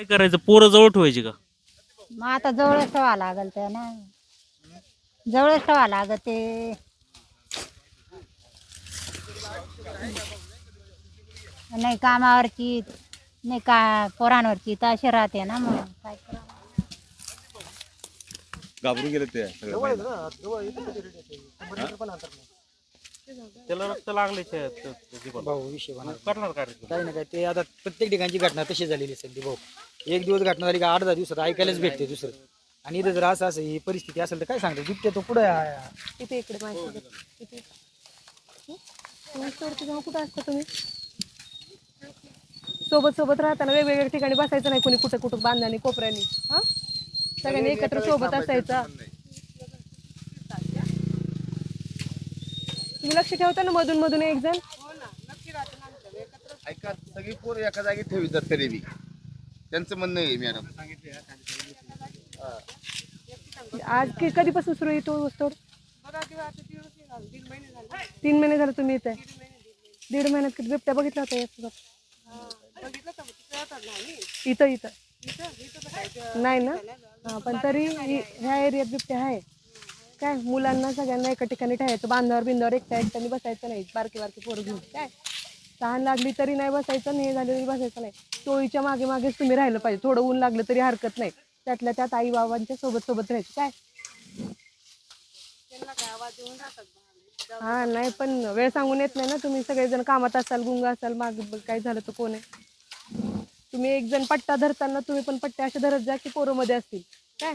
काय करायचं? पोरं जवळ ठेवायची का? मग आता जवळच ठेवा लागल ते ना जवळच ठेवा लागत ते. नाही कामावरची नाही का पोरांवरची तर अशी राहते ना मग. काय करावं? घाबरून गेले ते सगळे त्याला रक्त लागले भाऊ विषय बनवला. करणार काय काही ना काय ते आता प्रत्येक ठिकाणची घटना तशी झालेली आहे सध्या भाऊ. एक दिवस घटना झाली का आठ दहा दिवसात ऐकायलाच भेटते दुसरं. आणि इथं जर असं असं ही परिस्थिती असेल तर काय सांगतो? बिबट्या तो पुढे इथे इकडे माझ्यासोबत इथे. हं? तुम्ही सोडते जेव्हा कुठं असता तुम्ही? सोबत सोबत राहताना वेगवेगळ्या ठिकाणी बसायचं नाही कोणी कुठं कुठं बांधण्याने कोपऱ्याने. हा? सगळ्यांनी एकत्र सोबत असायचं. तुम्ही लक्ष ठेवता ना मधून मधून एक जण? ऐका सगळी पोर एका जागी ठेवितात तरी बी. त्यांचं म्हणणं आहे मॅडम. आज की कधीपासून सुरू आहे तो ऊसतोड तीन महिने झाले तुम्ही इथे. दीड महिन्यात किती बिबट्या बघितला होता यासोबत इथं इथं. नाही ना? हा पण तरी ह्या एरियात बिबट्या आहे. काय मुलांना सगळ्यांना एका ठिकाणी ठेवायचं बांधावर बिंधावर एकट्या एकट्याने बसायचं नाही. बारके बारके पोरं घेऊन. काय? तहान लागली तरी नाही बसायचं आणि हे झालं तरी बसायचं नाही. टोळीच्या मागे मागेच तुम्ही राहिलं पाहिजे. थोडं ऊन लागलं तरी हरकत नाही. त्यातल्या त्यात आई बाबांच्या सोबत सोबत राहायचं. काय? हा नाही पण वेळ सांगून येत नाही ना तुम्ही. सगळेजण कामात असाल गुंग असाल माग काय झालं तर कोण आहे? तुम्ही एक जण पट्टा धरताना तुम्ही पण पट्टे असे धरत जा की पोरं मध्ये असतील. काय.